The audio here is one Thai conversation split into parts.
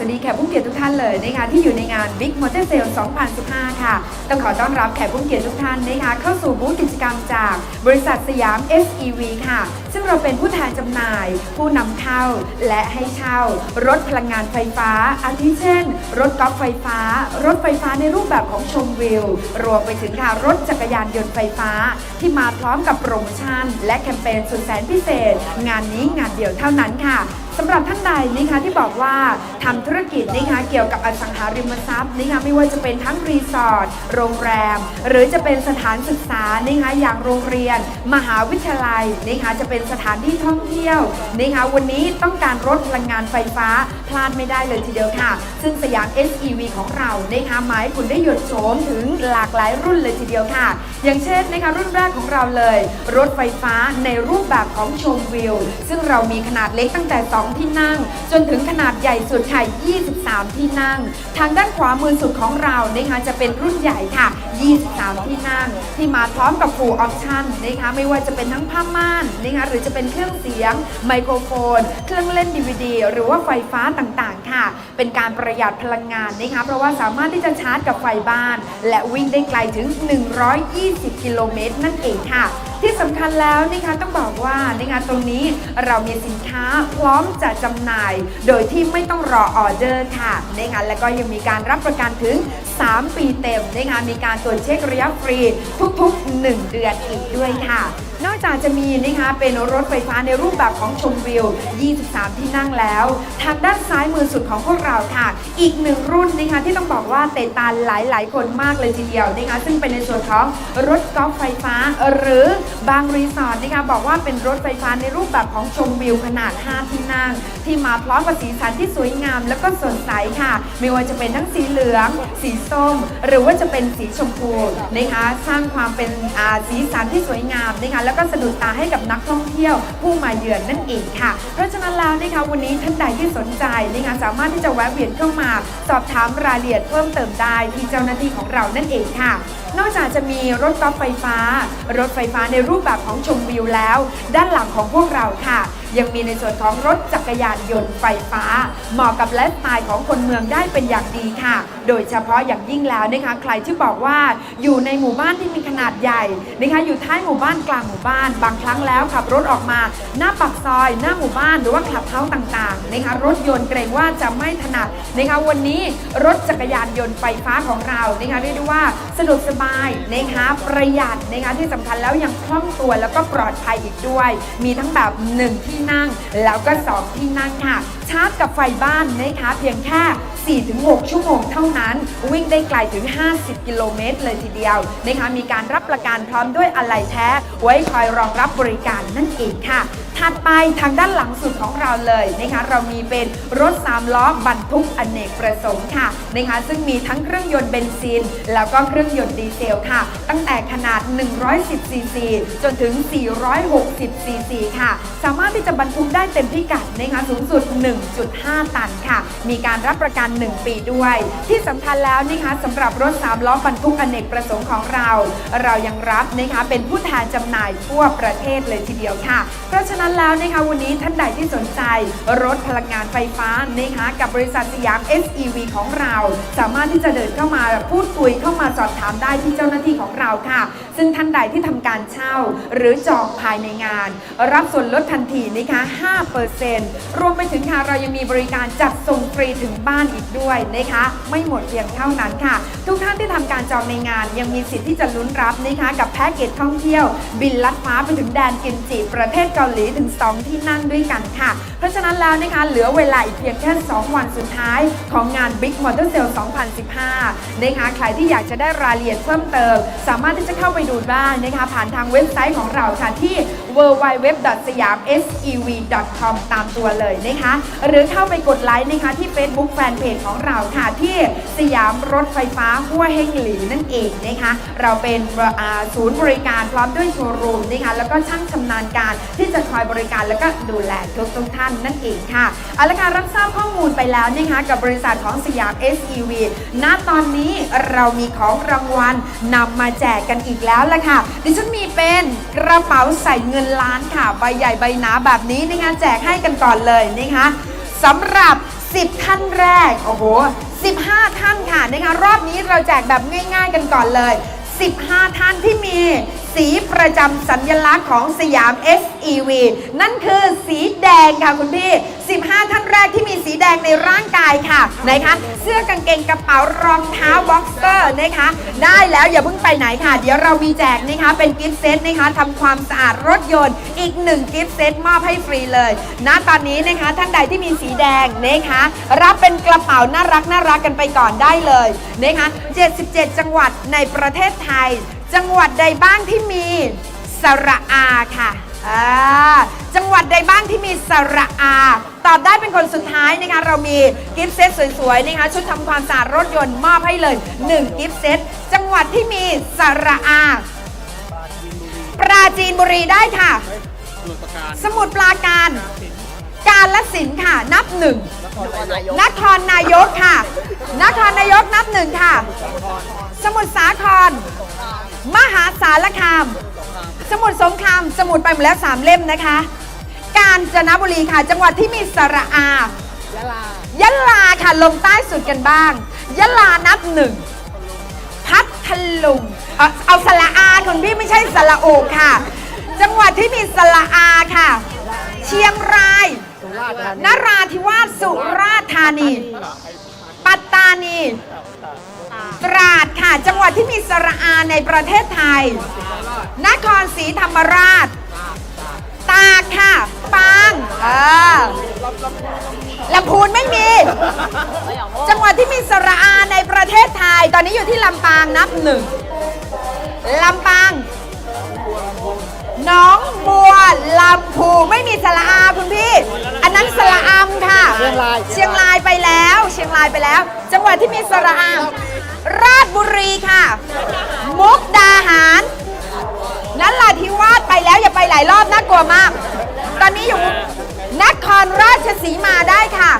สดีค่ะสวัสดีแขกผู้เกียรติทุกท่านเลยนะคะที่อยู่ในงาน Big Motor Sale 2015 ค่ะ ต้องขอต้อนรับแขกผู้เกียรติทุกท่านนะคะเข้าสู่บูธกิจกรรมจากบริษัทสยาม SEV ค่ะ ซึ่งเราเป็นผู้แทนจำหน่าย ผู้นำเข้าและให้เช่า รถพลังงานไฟฟ้า อาทิเช่น รถกอล์ฟไฟฟ้า รถไฟฟ้าในรูปแบบของชมวิว รวมไปถึงค่ะรถจักรยานยนต์ไฟฟ้า ที่มาพร้อมกับโปรโมชั่น และแคมเปญสุดแสนพิเศษ งานนี้งานเดียวเท่านั้นค่ะ สำหรับท่านใดนะคะที่บอกว่าทำธุรกิจนะคะเกี่ยวกับอสังหาริมทรัพย์นะคะไม่ว่าจะเป็นทั้งรีสอร์ทโรงแรม หรือจะเป็นสถานศึกษานะคะอย่างโรงเรียน มหาวิทยาลัยนะคะจะเป็นสถานที่ท่องเที่ยวนะคะวันนี้ต้องการรถพลังงานไฟฟ้าพลาดไม่ได้เลยทีเดียวค่ะ ซึ่งสยาม SEV ของเรานะคะหมายคุณได้หยดโฉมถึงหลากหลายรุ่นเลยทีเดียวค่ะ อย่างเช่นนะคะรุ่นแรกของเราเลย รถไฟฟ้าในรูปแบบของชมวิว ซึ่งเรามีขนาดเล็กตั้งแต่2ที่นั่ง จนถึงขนาดใหญ่สุดค่ะ 23 ที่นั่ง ทางด้านขวามือสุดของเรานะคะจะเป็นรุ่นใหญ่ค่ะ 23 ที่นั่ง ที่มาพร้อมกับฟูลออปชั่นนะคะไม่ว่าจะเป็นทั้งผ้าม่านนะคะหรือจะเป็นเครื่องเสียง ไมโครโฟน เครื่องเล่น DVD หรือว่าไฟฟ้าต่างๆ ค่ะ เป็นการประหยัดพลังงานนะคะเพราะว่าสามารถที่จะชาร์จกับไฟบ้าน และวิ่งได้ไกลถึง 120 กิโลเมตรนั่นเองค่ะที่สำคัญแล้วนะคะต้องบอกว่านะคะตรงนี้เรามีสินค้าพร้อมจะจำหน่าย โดยที่ไม่ต้องรอออเดอร์ค่ะนะคะแล้วก็ยังมีการรับประกันถึง 3 ปีเต็มนะคะมีการตรวจเช็คระยะฟรีทุกๆ 1 เดือนอีกด้วยค่ะนอกจากจะมีนะคะเป็นรถไฟฟ้าในรูปแบบของชมวิว 23 ที่นั่งแล้ว ทางด้านซ้ายมือสุดของพวกเราค่ะ อีกหนึ่งรุ่นนะคะที่ต้องบอกว่าเตะตาหลาย ๆ คนมากเลยทีเดียวนะคะซึ่งเป็นในส่วนของรถกอล์ฟไฟฟ้า หรือบางรีสอร์ทนะคะบอกว่าเป็นรถไฟฟ้าในรูปแบบของชมวิวขนาด 5 ที่นั่ง ที่มาพร้อมกับสีสันที่สวยงาม แล้วก็สดใสค่ะ ไม่ว่าจะเป็นทั้งสีเหลือง สีส้ม หรือว่าจะเป็นสีชมพูนะคะสร้างความเป็นสีสันที่สวยงามนะคะแล้วก็สะดุดตาให้กับนักท่องเที่ยวผู้มาเยือนนั่นเองค่ะ เพราะฉะนั้นแล้วนะคะวันนี้ท่านใดที่สนใจนะคะสามารถที่จะแวะเวียนเข้ามา สอบถามรายละเอียดเพิ่มเติมได้ที่เจ้าหน้าที่ของเรานั่นเองค่ะ นอกจากจะมีรถกอล์ฟไฟฟ้า รถไฟฟ้าในรูปแบบของชมวิวแล้ว ด้านหลังของพวกเราค่ะยังมีในส่วนของรถจักรยานยนต์ไฟฟ้า เหมาะกับไลฟ์สไตล์ของคนเมืองได้เป็นอย่างดีค่ะ โดยเฉพาะอย่างยิ่งแล้วนะคะใครที่บอกว่าอยู่ในหมู่บ้านที่มีขนาดใหญ่นะคะอยู่ท้ายหมู่บ้านกลางหมู่บ้าน บางครั้งแล้วขับรถออกมา หน้าปากซอย หน้าหมู่บ้านหรือว่าคลับเฮาต่างๆนะคะรถยนต์เกรงว่าจะไม่ถนัดนะคะวันนี้รถจักรยานยนต์ไฟฟ้าของเรานะคะเรียกได้ว่าสะดวกสบายนะคะประหยัดนะคะที่สำคัญแล้วยังคล่องตัวแล้วก็ปลอดภัยอีกด้วย มีทั้งแบบ1ที่ที่นั่ง แล้วก็ 2 ที่นั่งค่ะชาร์จกับไฟบ้านนะคะเพียงแค่ 4-6 ชั่วโมงเท่านั้น วิ่งได้ไกลถึง 50 กิโลเมตรเลยทีเดียวนะคะมีการรับประกันพร้อมด้วยอะไหล่แท้ ไว้คอยรองรับบริการนั่นเองค่ะ ถัดไปทางด้านหลังสุดของเราเลยนะคะเรามีเป็นรถ3ล้อบรรทุกอเนกประสงค์ค่ะนะคะซึ่งมีทั้งเครื่องยนต์เบนซิน แล้วก็เครื่องยนต์ดีเซลค่ะ ตั้งแต่ขนาด 110ซีซีจนถึง 460ซีซีค่ะ สามารถที่จะบรรทุกได้เต็มพิกัดนะคะสูงสุด 1.5 ตันค่ะ มีการรับประกัน 1 ปีด้วย ที่สำคัญแล้วนะคะสำหรับรถ3ล้อบรรทุกอเนกประสงค์ของเรา เรายังรับนะคะเป็นผู้แทนจำหน่ายทั่วประเทศเลยทีเดียวค่ะ เพราะฉะนั้นแล้วนะคะวันนี้ท่านใดที่สนใจรถพลังงานไฟฟ้านะคะกับบริษัทสยาม SEV ของเรา สามารถที่จะเดินเข้ามาพูดคุยเข้ามาสอบถามได้ที่เจ้าหน้าที่ของเราค่ะ ซึ่งท่านใดที่ทำการเช่า หรือจองภายในงาน รับส่วนลดทันทีนะคะ5%รวมไปถึงค่ะเรายังมีบริการจัดส่งฟรีถึงบ้านอีกด้วยนะคะ ไม่หมดเพียงเท่านั้นค่ะ ทุกท่านที่ทำการจองในงาน ยังมีสิทธิ์ที่จะลุ้นรับนะคะกับแพ็กเกจท่องเที่ยว บินลัดฟ้าไปถึงแดนกินจิประเทศเกาหลีถึง 2 ที่นั่งด้วยกันค่ะ เพราะฉะนั้นแล้วนะคะเหลือเวลาอีกเพียงแค่ 2 วันสุดท้ายของงาน Big Motor Sale 2015 นะคะใครที่อยากจะได้รายละเอียดเพิ่มเติม สามารถที่จะเข้าไปดูได้นะคะผ่านทางเว็บไซต์ของเราค่ะที่ www.siamsev.com ตามตัวเลยนะคะ หรือเข้าไปกดไลค์นะคะที่ Facebook Fanpage ของเราค่ะที่สยามรถไฟฟ้าหัวเฮงหลีนั่นเองนะคะเราเป็นศูนย์บริการพร้อมด้วยโชว์รูมนะคะแล้วก็ช่างชำนาญการที่จะคอยบริการแล้วก็ดูแลทุกทุกท่านนั่นเองค่ะเอาละค่ะรับทราบข้อมูลไปแล้วนะคะกับบริษัทของสยาม SEV ณตอนนี้เรามีของรางวัลนำมาแจกกันอีกแล้วแล้วล่ะค่ะ ดิฉันมีเป็นกระเป๋าใส่เงินล้านค่ะ ใบใหญ่ใบหนาแบบนี้นะคะแจกให้กันก่อนเลยนะคะสำหรับ 10 ท่านแรก โอ้โห 15 ท่านค่ะนะคะรอบนี้เราแจกแบบง่าย ๆ กันก่อนเลย 15 ท่านที่มี สีประจำสัญลักษณ์ของสยาม SEV นั่นคือสีแดงค่ะคุณพี่ 15 ท่านแรกที่มีสีแดงในร่างกายค่ะนะคะเสื้อกางเกงกระเป๋ารองเท้าบ็อกเซอร์นะคะ ได้แล้วอย่าเพิ่งไปไหนค่ะ เดี๋ยวเรามีแจกนะคะเป็นกิฟต์เซตนะคะทำความสะอาดรถยนต์อีกหนึ่งกิฟต์เซตมอบให้ฟรีเลยณตอนนี้นะคะท่านใดที่มีสีแดงนะคะรับเป็นกระเป๋าน่ารักน่ารักกันไปก่อนได้เลยนะคะ77 จังหวัดในประเทศไทย จังหวัดใดบ้างที่มีสระอาค่ะอ่าจังหวัดใดบ้างที่มีสระอา ตอบได้เป็นคนสุดท้ายนะคะเรามีกิฟต์เซตสวยๆนะคะชุดทำความสะอาดรถยนต์มอบให้เลย 1 กิฟต์เซตจังหวัดที่มีสระอา ปราจีนบุรีได้ค่ะ สมุทรปราการ กาลสินธุ์ค่ะนับหนึ่งนครนายกค่ะ นครนายกนับหนึ่งค่ะ สมุทรสาคร มหาสารคาม สมุทรสงคราม สมุทรไปหมดแล้วสามเล่มนะคะ กาญจนบุรีค่ะ จังหวัดที่มีสระอายะลาค่ะลงใต้สุดกันบ้าง ยะลานับหนึ่ง พัทลุงเอาเอาสระอาคุณพี่ไม่ใช่สระโอกค่ะ จังหวัดที่มีสระอาค่ะ เชียงรายนราธิวาสสุราษฎร์ธานี ปัตตานี ตราดค่ะ จังหวัดที่มีสระอาในประเทศไทย นครศรีธรรมราช ตากค่ะ ปางอ่าลำพูนไม่มี จังหวัดที่มีสระอาในประเทศไทย ตอนนี้อยู่ที่ลำปางนับหนึ่งลำปางน้องบัวลำพูไม่มีสระอาคุณพี่ อันนั้นสระอำค่ะ เชียงรายเชียงรายไปแล้ว เชียงรายไปแล้ว จังหวัดที่มีสระอาราช บุรีค่ะ มุกดาหารนั่นละที่วาดไปแล้วอย่าไปหลายรอบน่ากลัวมาก ตอนนี้อยู่นครราชสีมาได้ค่ะ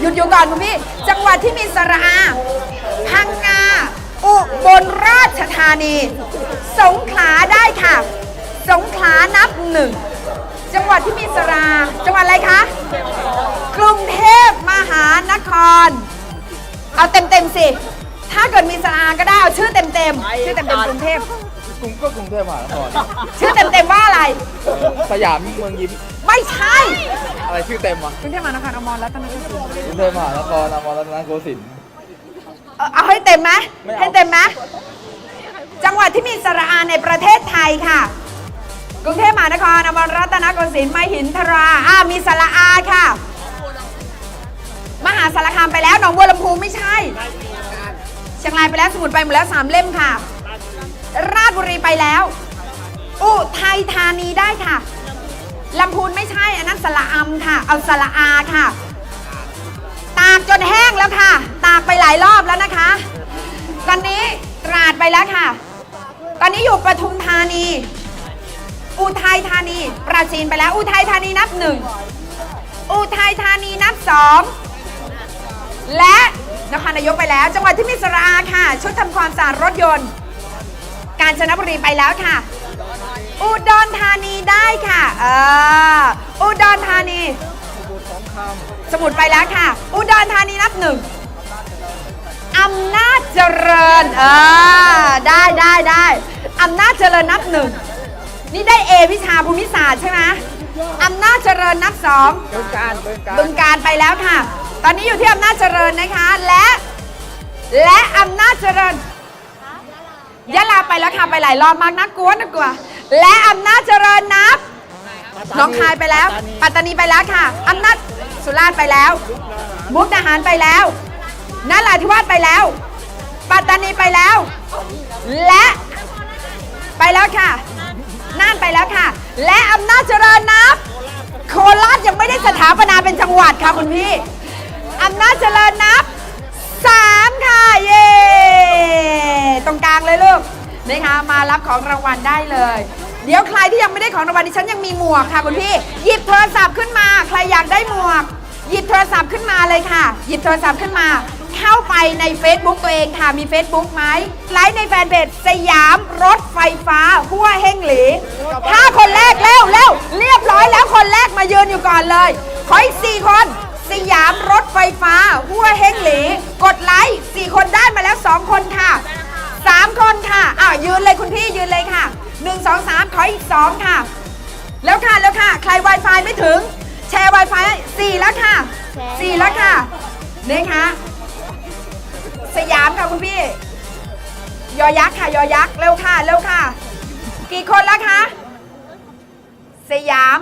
หยุดอยู่ก่อนคุณพี่ จังหวัดที่มีสระอาพังงา อุบลราชธานี สงขลาได้ค่ะ สงขลานับหนึ่ง จังหวัดที่มีสระอาจังหวัดอะไรคะ กรุงเทพมหานคร เอาเต็มๆสิ ถ้าเกิดมีสระอาก็ได้เอาชื่อเต็มๆชื่อเต็มๆกรุงเทพกรุงก็กรุงเทพมหานครชื่อเต็มๆว่าอะไรสยามเมืองยิ้มไม่ใช่อะไรชื่อเต็มวะกรุงเทพมหานครอมรรัตนโกสินทร์กรุงเทพมหานครอมรรัตนโกสินทร์ เอ่อเอาให้เต็มไหมไม่เอา ให้เต็มไหมจังหวัดที่มีสระอาในประเทศไทยค่ะ กรุงเทพมหานครอมรรัตนโกสินทร์มหินทราอ่ามีสระอาค่ะ มหาสารคามไปแล้วหนองบัวลำพูไม่ใช่ เชียงรายไปแล้วสมุทรไปหมดแล้วสามเล่มค่ะ ราชบุรีไปแล้วอุทัยธานีได้ค่ะลำพูนไม่ใช่อันนั้นสระอำค่ะ เอาสระอาค่ะ ตากจนแห้งแล้วค่ะ ตากไปหลายรอบแล้วนะคะ ตอนนี้ตราดไปแล้วค่ะ ตอนนี้อยู่ปทุมธานี อุทัยธานี ปราจีนไปแล้ว อุทัยธานีนับหนึ่งอุทัยธานีนับสองและ นครนายกไปแล้ว จังหวัดที่มีสระอาค่ะ ชุดทำความสะอาดรถยนต์ กาญจนบุรีไปแล้วค่ะ อุดรธานีได้ค่ะเอออุดรธานี สมุดไปแล้วค่ะ อุดรธานีนับหนึ่งอำนาจเจริญเออได้ได้ได้อำนาจเจริญนับหนึ่งนี่ได้เอวิชาภูมิศาสตร์ใช่ไหมอำนาจเจริญนับสองเบิ่งการเบิ่งการบึงการไปแล้วค่ะ ตอนนี้อยู่ที่อำนาจเจริญนะคะ และ และอำนาจเจริญยะลาไปแล้วค่ะไปหลายรอบมากน่ากลัวน่ากลัว และอำนาจเจริญนับน้องคายไปแล้ว ปัตตานีไปแล้วค่ะอำนาจสุราษฎร์ไปแล้วมุกดาหารไปแล้วนราธิวาสไปแล้ว ปัตตานีไปแล้ว และไปแล้วค่ะน่านไปแล้วค่ะ และอำนาจเจริญนับ โคราชยังไม่ได้สถาปนาเป็นจังหวัดค่ะคุณพี่ อำนาจเจริญนับสามค่ะ เย้ตรงกลางเลยลูกนะคะมารับของรางวัลได้เลย เดี๋ยวใครที่ยังไม่ได้ของรางวัลดิฉันยังมีหมวกค่ะคุณพี่หยิบโทรศัพท์ขึ้นมา ใครอยากได้หมวก หยิบโทรศัพท์ขึ้นมาเลยค่ะ หยิบโทรศัพท์ขึ้นมา เข้าไปใน Facebook ตัวเองค่ะมี Facebook ไหมไลค์ในแฟนเพจสยามรถไฟฟ้าหัวเฮงหลีถ้าคนแรกเร็วเร็วเรียบร้อยแล้วคนแรกมายืนอยู่ก่อนเลยขออีกสยามรถไฟฟ้าหัวเฮงหลีกดไลค์4คนได้มาแล้ว2คนค่ะ3คนค่ะอ้าวยืนเลยคุณพี่ยืนเลยค่ะ1 2 3ขออีก2ค่ะ แล้วค่ะแล้วค่ะ ใคร Wi-Fi ไม่ถึง แชร์ Wi-Fi 4แล้วค่ะ4แล้วค่ะนี่ค่ะ สยามค่ะคุณพี่ ยอยักษ์ค่ะ ยอยักษ์เร็วค่ะเร็วค่ะ กี่คนแล้วคะสยาม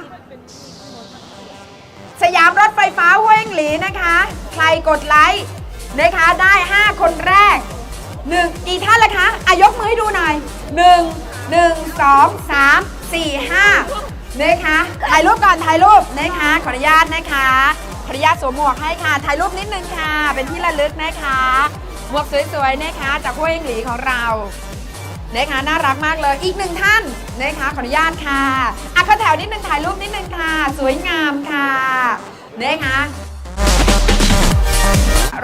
สยามรถไฟฟ้าห้วยหลีนะคะ ใครกดไลค์นะคะ ได้ 5 คนแรกหนึ่งกี่ท่านละคะอายกมือให้ดูหน่อย 1 1 2 3 4 5นะคะถ่ายรูปก่อนถ่ายรูปนะคะ ขออนุญาตนะคะขออนุญาตสวมหมวกให้ค่ะถ่ายรูปนิดนึงค่ะ เป็นที่ระลึกนะคะ หมวกสวยๆนะคะ จากห้วยหลีของเรา นะคะน่ารักมากเลยอีกหนึ่งท่านนะคะขออนุญาตค่ะอะเข้าแถวนิดนึงถ่ายรูปนิดนึงค่ะ สวยงามค่ะนะคะ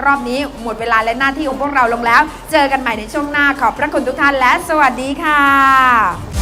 รอบนี้หมดเวลาและหน้าที่ของพวกเราลงแล้ว เจอกันใหม่ในช่วงหน้าขอบพระคุณทุกท่านและสวัสดีค่ะ